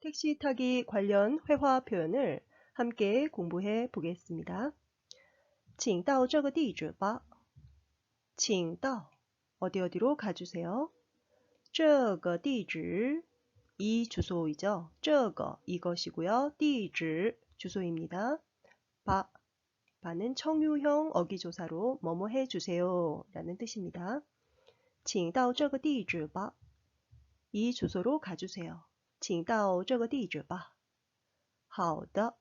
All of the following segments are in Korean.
택시 타기 관련 회화 표현을 함께 공부해 보겠습니다. 请到这个地址吧.请到 어디 어디로 가주세요. 这个地址이 주소이죠. 这个 이것이고요. 地址 주소입니다. 바 바는 청유형 어기조사로 뭐뭐 해주세요 라는 뜻입니다. 请到这个地址吧. 이 주소로 가주세요. 请到这个地址吧.好的.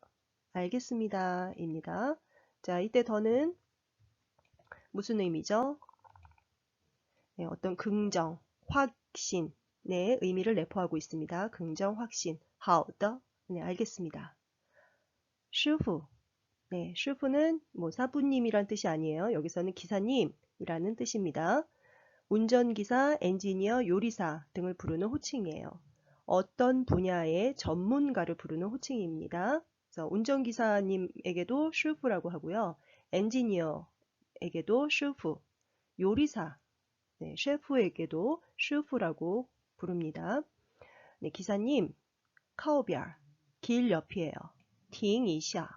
알겠습니다. 입니다. 자, 이때 더는 무슨 의미죠? 네, 어떤 긍정, 확신의 의미를 내포하고 있습니다. 긍정, 확신. 好的. 네, 알겠습니다. 师傅. 네, 师傅는 뭐 사부님이란 뜻이 아니에요. 여기서는 기사님이라는 뜻입니다. 운전기사, 엔지니어, 요리사 등을 부르는 호칭이에요. 어떤 분야의 전문가를 부르는 호칭입니다. 그래서 운전기사님에게도 슈프라고 하고요. 엔지니어에게도 슈프, 요리사, 네, 셰프에게도 슈프라고 부릅니다. 네, 기사님, 카오비알, 길 옆이에요. 팅 이샤,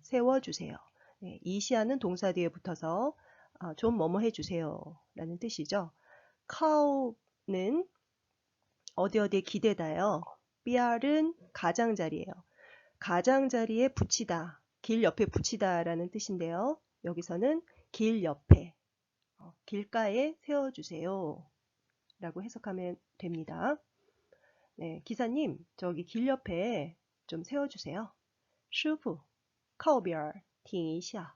세워주세요. 네, 이시아는 동사 뒤에 붙어서 아, 좀 뭐뭐 해주세요 라는 뜻이죠. 카오는 어디 어디에 기대다요. 삐알은 가장자리예요. 가장자리에 붙이다, 길 옆에 붙이다 라는 뜻인데요. 여기서는 길 옆에, 어, 길가에 세워주세요 라고 해석하면 됩니다. 네, 기사님, 저기 길 옆에 좀 세워주세요. 师傅,靠边停一下.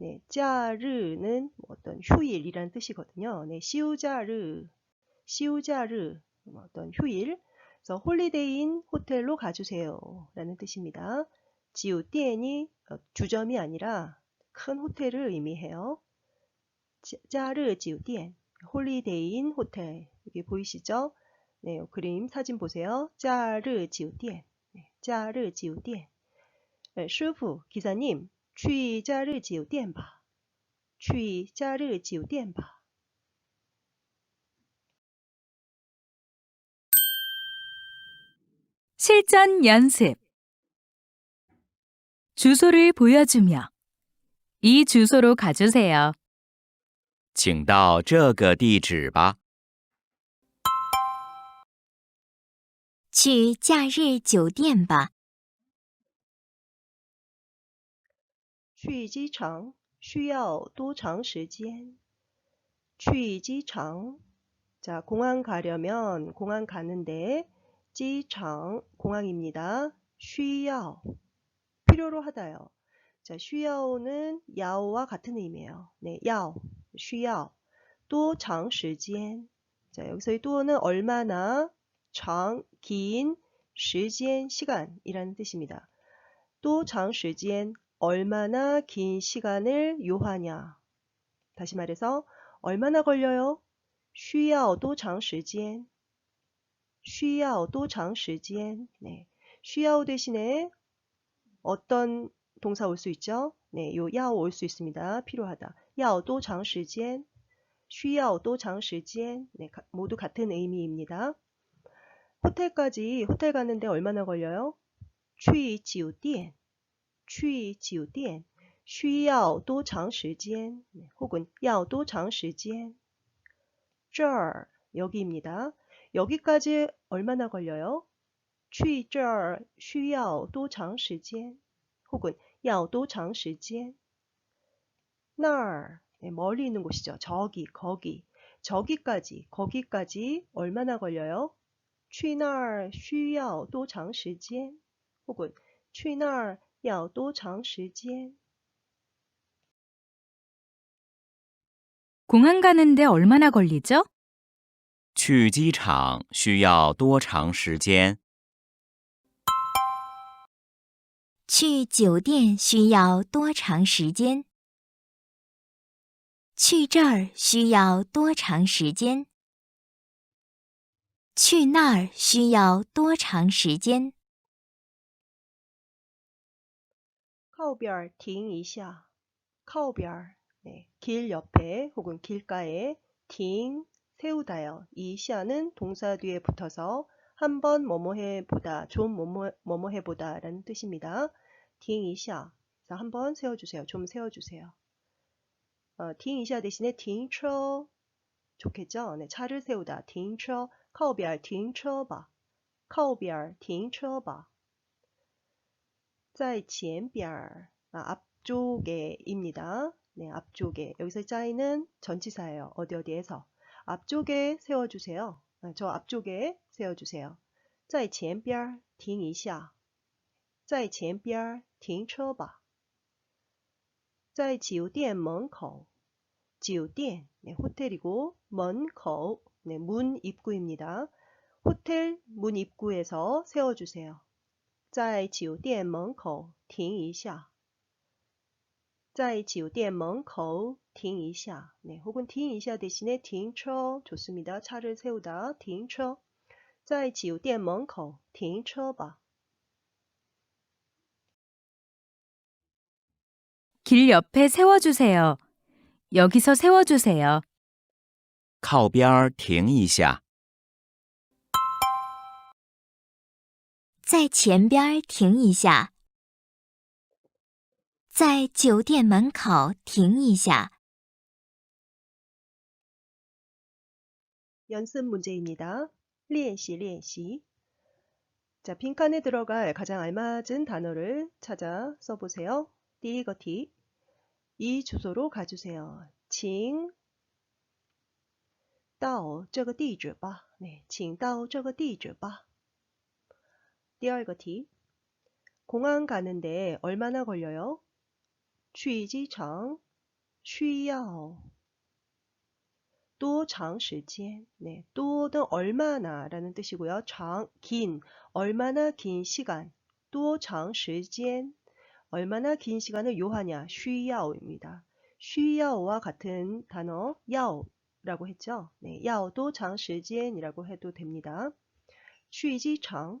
네, 짜르는 어떤 휴일이라는 뜻이거든요. 네, 시우자르, 시우자르, 어떤 휴일. 그래서 홀리데이인 호텔로 가주세요. 라는 뜻입니다. 지우띠엔이 주점이 아니라 큰 호텔을 의미해요. 짜르 지우띠엔, 홀리데이인 호텔. 여기 보이시죠? 네, 그림 사진 보세요. 짜르 지우띠엔, 네, 짜르 지우띠엔. 네, 师傅, 기사님, 去假日酒店吧.去假日酒店吧. 실전 연습 주소를 보여주며 이 주소로 가주세요. 请到这个地址吧。去假日酒店吧。 去机场需要多长时间?去机场. 자, 공항 가려면 공항 가는데 지장 공항입니다. 쉬야오 필요로 하다요. 자, 쉬야오는 야오와 같은 의미예요. 네, 야오, 쉬야오. 또 장시간. 자, 여기서의 또는 얼마나 장, 긴, 시간, 시간이라는 뜻입니다. 또 장시간 얼마나 긴 시간을 요하냐. 다시 말해서 얼마나 걸려요? 需要多长时间?需要多长时间? 네. 需要 대신에 어떤 동사 올 수 있죠? 네, 요要 올 수 있습니다. 필요하다. 要多长时间?需要多长时间? 네, 모두 같은 의미입니다. 호텔까지 호텔 가는데 얼마나 걸려요? 去酒店 去酒店需要多长时间 혹은 要多长时间这儿 여기입니다. 여기까지 얼마나 걸려요? 去这儿需要多长时间 혹은 要多长时间那儿 네, 멀리 있는 곳이죠. 저기, 거기. 저기까지, 거기까지 얼마나 걸려요? 去那儿需要多长时间 혹은 去那儿 要多长时间 공항 가는데 얼마나 걸리죠? 去机场需要多长时间？去酒店需要多长时间？去这儿需要多长时间？去那儿需要多长时间？ 靠边儿停一下.靠边儿, 네, 길 옆에 혹은 길가에 팅 세우다요. 이샤는 동사 뒤에 붙어서 한번 뭐뭐해 보다, 좀 뭐뭐 뭐뭐해 보다라는 뜻입니다. 팅 이샤. 자, 한번 세워주세요. 좀 세워주세요. 어, 팅 이샤 대신에 팅처 좋겠죠? 네, 차를 세우다. 팅처, 카오비알 팅처바. 카오비알 팅처바. 짜의 GMBR 아, 앞쪽에입니다. 네, 앞쪽에 여기서 짜이는 전치사예요. 어디 어디에서 앞쪽에 세워주세요. 아, 저 앞쪽에 세워주세요. 짜이 GMBR 딩 이샤 짜이 GMBR 딩 쳐봐. 짜이 지우디엔 멍커 지우디엔 네, 호텔이고 먼커 네, 문 입구입니다. 호텔 문 입구에서 세워주세요. 在酒店门口停一下.在酒店门口停一下. 네, 혹은 停一下 대신에 停车 좋습니다. 차를 세우다 停车.在酒店门口停车吧. 길 옆에 세워주세요. 여기서 세워주세요. 靠边儿停一下。 在前边停一下。在酒店门口停一下。 연습 문제입니다. 练习练习. 자, 빈칸에 들어갈 가장 알맞은 단어를 찾아 써보세요. 第一个题. 이 주소로 가주세요. 请到这个地址吧. 네, 请到这个地址吧. 띠얼거티 공항 가는데 얼마나 걸려요? 취지정 쉬야오 또장시간 네, 또는 얼마나 라는 뜻이고요. 장, 긴, 얼마나 긴 시간 또장시간 얼마나 긴 시간을 요하냐 쉬야오입니다. 쉬야오와 같은 단어 야오라고 했죠. 네, 야오도 장시간이라고 해도 됩니다. 취지정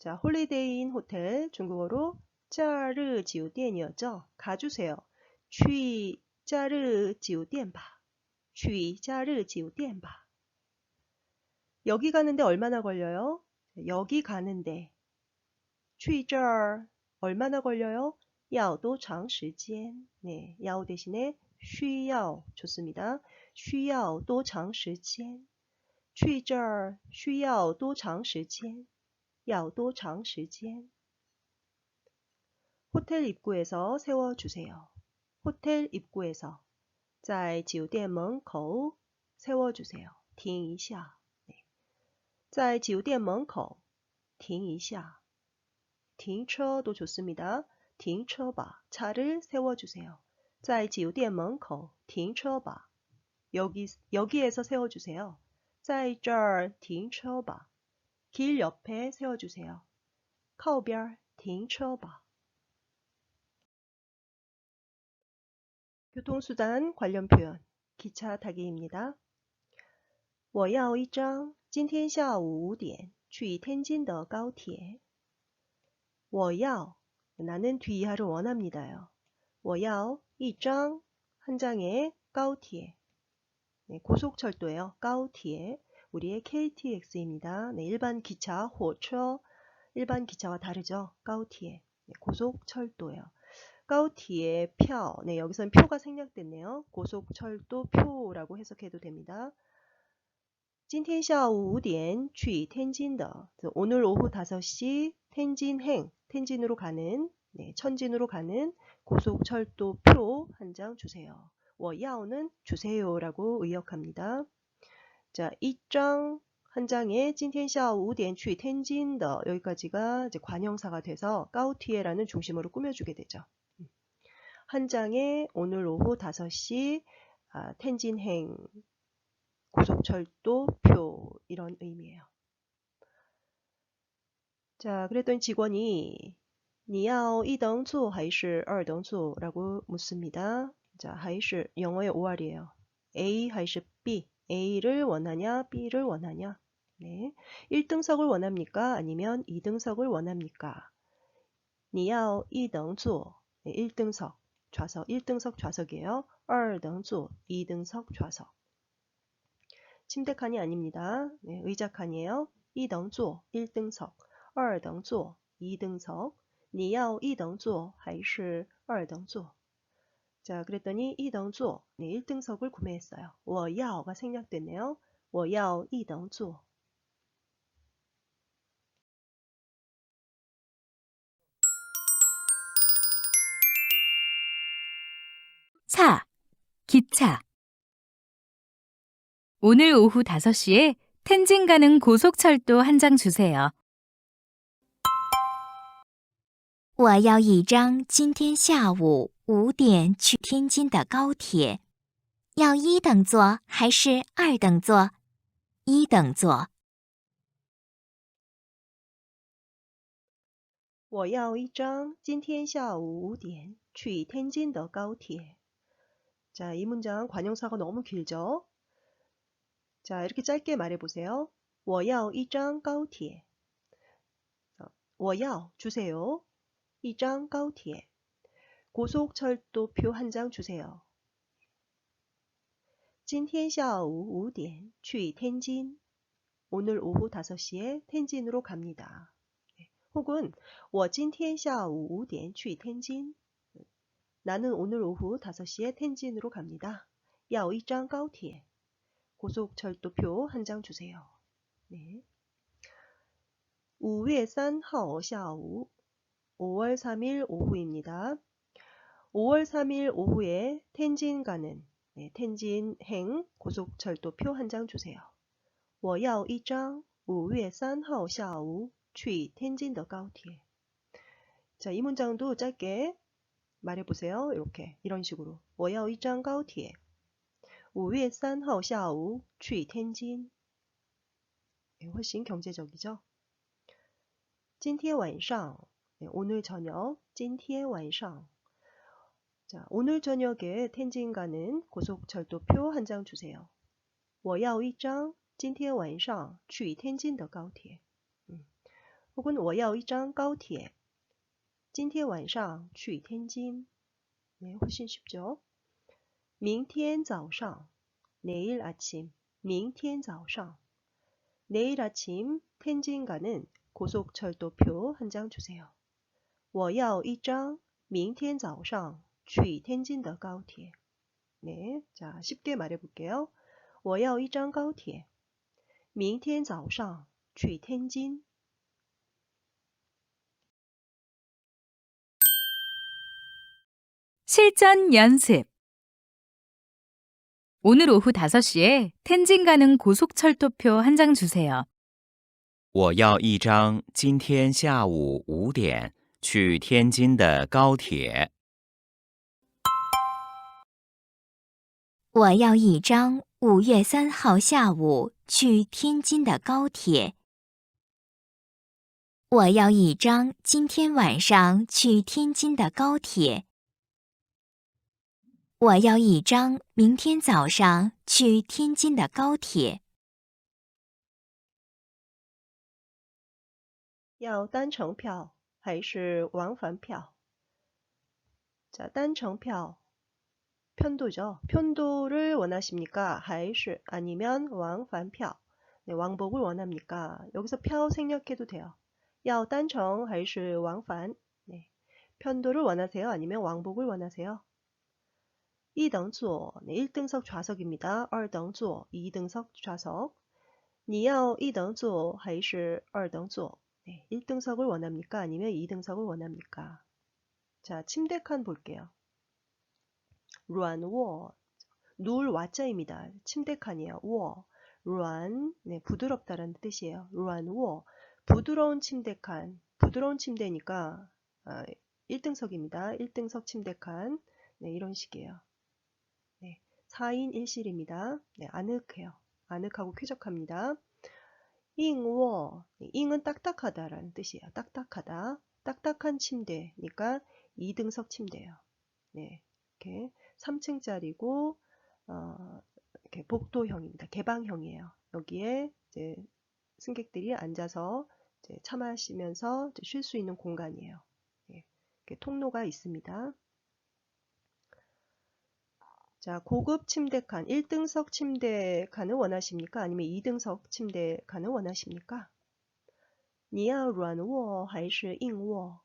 자, 홀리데이인 호텔 중국어로 짜르 지오덴이었죠. 가주세요. 취 짜르 지오덴바. 취 짜르 지오덴바. 여기 가는데 얼마나 걸려요? 여기 가는데 취저 얼마나 걸려요? 야오도 장시간. 네, 야오 대신에 쉬야오 좋습니다. 쉬야오도 장시간. 취저 쉬야오도 장시간. 要多长时间? 호텔 입구에서 세워주세요. 호텔 입구에서 在酒店门口 세워주세요. 停一下.네. 在酒店门口停一下. 停车도 좋습니다. 停车吧. 차를 세워주세요. 在酒店门口停车吧. 여기 여기에서 세워주세요. 在这儿停车吧. 길 옆에 세워주세요. 靠边停车吧. 교통수단 관련 표현 기차 타기입니다. 我要一张今天下午五点去天津的高铁.我要 나는 뒤이하를 원합니다요. 我要一张한 장의 高铁 네, 고속철도예요. 高铁 우리의 KTX입니다. 네, 일반 기차, 호처 일반 기차와 다르죠. 高铁 네, 고속철도예요. 까우티의 표. 네, 여기서는 표가 생략됐네요. 고속철도 표라고 해석해도 됩니다. 今天下午5点去天津的 오늘 오후 5시 텐진행, 텐진으로 가는 네, 천진으로 가는 고속철도 표 한 장 주세요. 我要는 주세요라고 의역합니다. 자, 이장 한 장에 今天下午5点去天津的 여기까지가 이제 관형사가 돼서 까우티에라는 중심으로 꾸며주게 되죠. 한 장에 오늘 오후 5시 아, 텐진행 고속철도 표 이런 의미예요. 자, 그랬더니 직원이 你要一等座还是二等座? 라고 묻습니다. 자, 还是 영어의 OR이에요. A 还是 B? A를 원하냐, B를 원하냐? 네. 1등석을 원합니까? 아니면 2등석을 원합니까? 你要一等座 네, 1등석 좌석 1등석 좌석이에요. 2등석 2등석 좌석. 침대 칸이 아닙니다. 네, 의자 칸이에요. 2등석 1등석, 2등석 2등석. 你要一等座还是二等座? 자, 그랬더니 2등석, 네, 1등석을 구매했어요. 我要가 생략됐네요. 我要一等座. 사. 기차. 오늘 오후 5시에 텐진 가는 고속철도 한 장 주세요. 我要一张今天下午五点去天津的高铁，要一等座还是二等座？一等座。我要一张今天下午五点去天津的高铁. 자, 이 문장 관용사가 너무 길죠? 자, 이렇게 짧게 말해보세요. 我要一张高铁.我要 주세요. 一张高铁. 고속철도표 한 장 주세요. 今天下午五点去天津. 오늘 오후 5시에 텐진으로 갑니다. 혹은 我今天下午五点去天津. 나는 오늘 오후 5시에 텐진으로 갑니다. 要一张高铁. 고속철도표 한 장 주세요. 네. 5月3号下午 5월 3일 오후입니다. 5월 3일 오후에 텐진 가는 네, 텐진행 고속철도표 한 장 주세요. 我要一张5月3号下午去天津的高铁. 자, 이 문장도 짧게 말해보세요. 이렇게 이런 식으로 我要一张高铁5月3号下午去天津 네, 훨씬 경제적이죠. 今天晚上 네, 오늘 저녁 今天晚上 자, 오늘 저녁에 텐진 가는 고속철도표 한 장 주세요. 我要一张今天晚上去天津的高铁 음. 혹은 我要一张高铁今天晚上去天津 네, 훨씬 쉽죠. 明天早上 내일 아침 明天早上 내일 아침 텐진 가는 고속철도표 한 장 주세요. 我要一张明天早上去天津的高铁. 네, 자 쉽게 말해볼게요. 我要一张高铁明天早上去天津. 실전 연습. 오늘 오후 5시에 텐진 가는 고속철도표 한 장 주세요. 我要一张今天下午五点 去天津的高铁。我要一张五月三号下午去天津的高铁。我要一张今天晚上去天津的高铁。我要一张明天早上去天津的高铁。要单程票 还是往返票? 자, 单程票 편도죠. 편도를 원하십니까? 还是 아니면 往返票 네, 왕복을 원합니까? 여기서 표 생략해도 돼요. 要单程还是往返? 네. 편도를 원하세요? 아니면 왕복을 원하세요? 2等座, 네, 1등석 좌석입니다. 2等座, 2등석 좌석. 你要 1等座 还是 2等座? 네, 1등석을 원합니까? 아니면 2등석을 원합니까? 자, 침대칸 볼게요. 란워 누울 와자입니다. 침대칸이에요. 워 란, 네, 부드럽다라는 뜻이에요. 란워 부드러운 침대칸 부드러운 침대니까 아, 1등석입니다. 1등석 침대칸 네, 이런 식이에요. 네, 4인 1실입니다. 네, 아늑해요. 아늑하고 쾌적합니다. 잉워, 네, 잉은 딱딱하다라는 뜻이에요. 딱딱하다. 딱딱한 침대니까 2등석 침대예요. 네, 이렇게 3층짜리고 어, 이렇게 복도형입니다. 개방형이에요. 여기에 이제 승객들이 앉아서 이제 차 마시면서 쉴 수 있는 공간이에요. 네, 이렇게 통로가 있습니다. 자, 고급 침대칸, 1등석 침대칸을 원하십니까? 아니면 2등석 침대칸을 원하십니까? 你要软卧还是硬卧?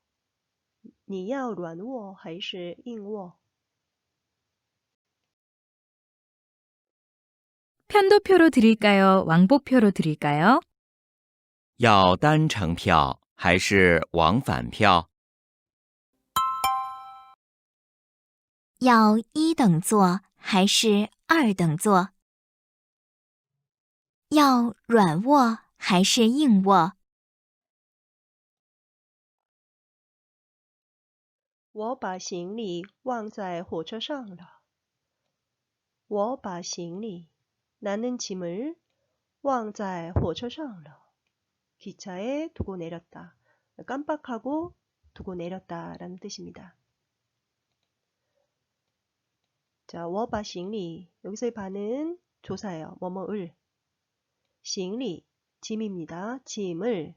你要软卧还是硬卧? 편도표로 드릴까요? 왕복표로 드릴까요? 要单程票还是往返票？ 要一等座还是二等座？要软卧还是硬卧？我把行李忘在火车上了.我把行李 나는 짐을 忘在火车上了. 기차에 두고 내렸다. 깜빡하고 두고 내렸다라는 뜻입니다. 자, 워바 싱리. 여기서의 반은 조사예요. 뭐뭐을. 싱리, 짐입니다. 짐을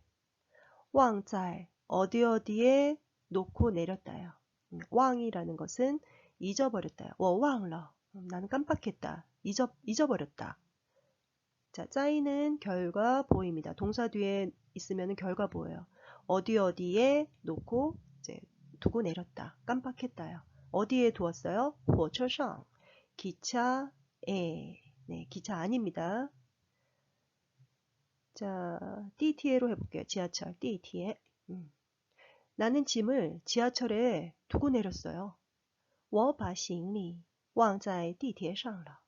왕짤, 어디 어디에 놓고 내렸다요. 음, 왕이라는 것은 잊어버렸다요. 워왕러, 음, 나는 깜빡했다. 잊어, 잊어버렸다. 자, 짜이는 결과 보입니다. 동사 뒤에 있으면 결과 보여요. 어디 어디에 놓고 이제 두고 내렸다. 깜빡했다요. 어디에 두었어요? 火车上 기차에. 네, 기차 아닙니다. 자, 띠티에로 해볼게요. 지하철, 띠티에. 음. 나는 짐을 지하철에 두고 내렸어요. 我把行李忘在地铁上了.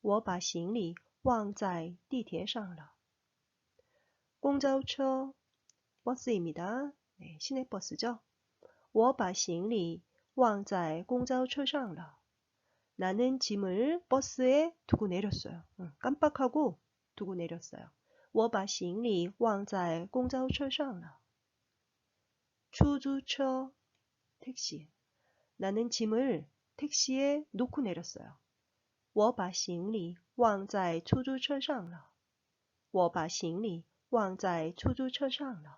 我把行李忘在地铁上了. 공자우처 버스입니다. 네, 시내버스죠. 我把行李 忘在公交车上了. 나는 짐을 버스에 두고 내렸어요. 응, 깜빡하고 두고 내렸어요. 我把行李忘在公交车上了. 추주처 택시. 나는 짐을 택시에 놓고 내렸어요. 我把行李忘在出租车上了.我把行李忘在出租车上了.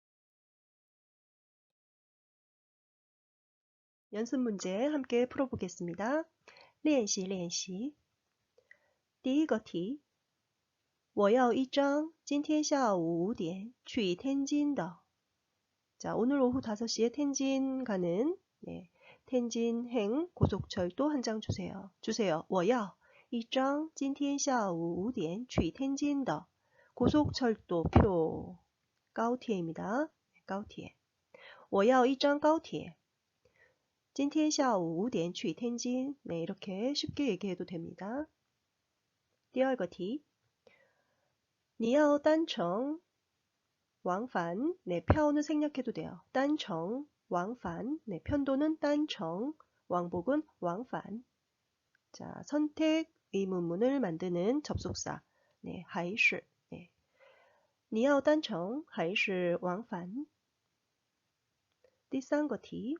연습 문제 함께 풀어보겠습니다. 练习练习.第一个题我要一张今天下午五点去天津的 자, 오늘 오후 5시에 텐진 가는 네, 텐진행 고속철도 한 장 주세요. 주세요. 我要一张今天下午五点去天津的 고속철도표 가오티에입니다. 가오티에. 我要一张高铁 今天下午五点去天津 네, 이렇게 쉽게 얘기해도 됩니다. 第二个题你要单程 왕판 네, 표는 생략해도 돼요. 단청 왕판 네, 편도는 단청 왕복은 왕판 자, 선택 의문문을 만드는 접속사 네, 还是 네. 你要单程还是往返第三个题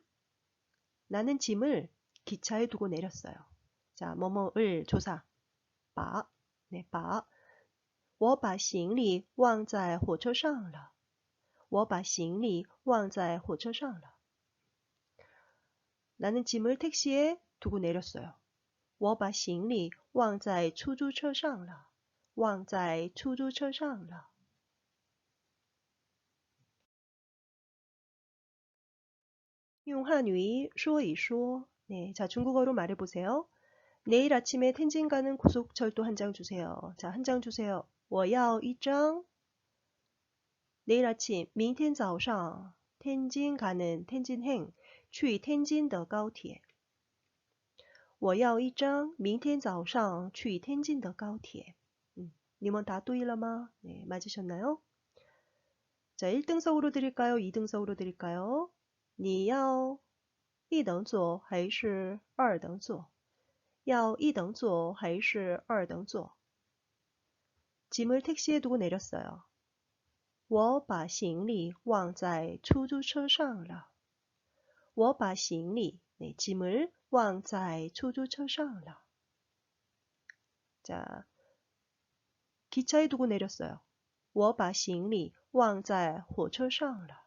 나는 짐을 기차에 두고 내렸어요. 자, 뭐뭐을 조사. 把, 네, 把.我把行李忘在火车上了.我把行李忘在火车上了. 나는 짐을 택시에 두고 내렸어요. 我把行李忘在出租车上了.忘在出租车上了. 용 한위 说一说. 네, 자 중국어로 말해보세요. 내일 아침에 텐진 가는 고속철도 한 장 주세요. 자, 한 장 주세요. 我要一张. 내일 아침 明天早上 텐진 가는 텐진행 去天津的高铁.我要一张明天早上去天津的高铁. 음, 님은 다 또일러마? 네, 맞으셨나요? 자, 1등석으로 드릴까요? 2등석으로 드릴까요? 你要一等座还是二等座?要一等座还是二等座? 짐을 택시에 두고 내렸어요. 我把行李忘在出租车上了.我把行李, 네, 짐을 忘在出租车上了. 자, 기차에 두고 내렸어요. 我把行李忘在火车上了.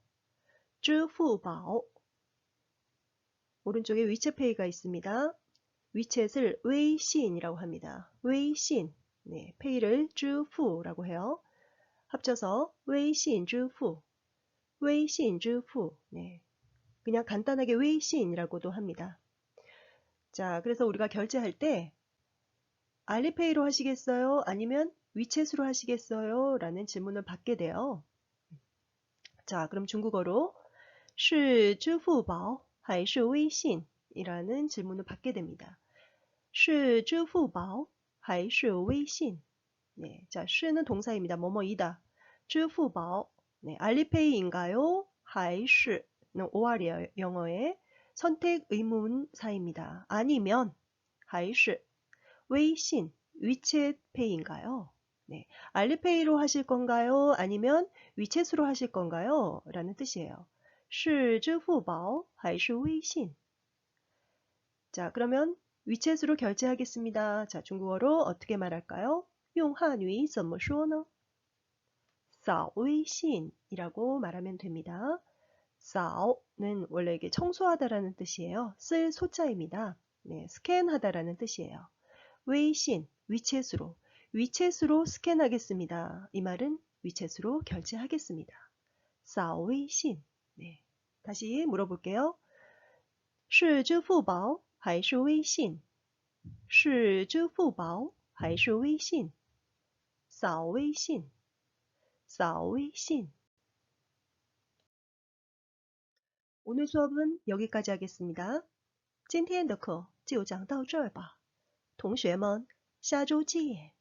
支付宝 오른쪽에 위챗페이가 있습니다. 위챗을 웨이신이라고 합니다. 웨이신 네, 페이를 支付라고 해요. 합쳐서 웨이신 支付 웨이신 支付 네, 그냥 간단하게 웨이신이라고도 합니다. 자, 그래서 우리가 결제할 때 알리페이로 하시겠어요? 아니면 위챗으로 하시겠어요? 라는 질문을 받게 돼요. 자, 그럼 중국어로 是支付宝还是微信? 이라는 질문을 받게 됩니다. 是支付宝还是微信? 네, 자, 是는 동사입니다. 뭐뭐이다. 支付宝 네, 알리페이인가요? 还是는 오알이에요. 영어에 선택 의문사입니다. 아니면 还是 웨이신 위챗페이인가요? 네, 알리페이로 하실 건가요? 아니면 위챗으로 하실 건가요? 라는 뜻이에요. 是支付宝还是微信? 자, 그러면 위챗으로 결제하겠습니다. 자, 중국어로 어떻게 말할까요? 用汉语怎么说呢?扫微信이라고 말하면 됩니다. 扫는 원래 이게 청소하다라는 뜻이에요. 쓸 소자입니다. 네, 스캔하다라는 뜻이에요. 웨이신, 위챗으로, 위챗으로 스캔하겠습니다. 이 말은 위챗으로 결제하겠습니다. 扫 웨이신. 네, 다시 물어볼게요. 是支付宝还是微信?是支付宝还是微信?扫微信.扫微信. 오늘 수업은 여기까지 하겠습니다. 今天的课就讲到这儿吧。同学们，下周见。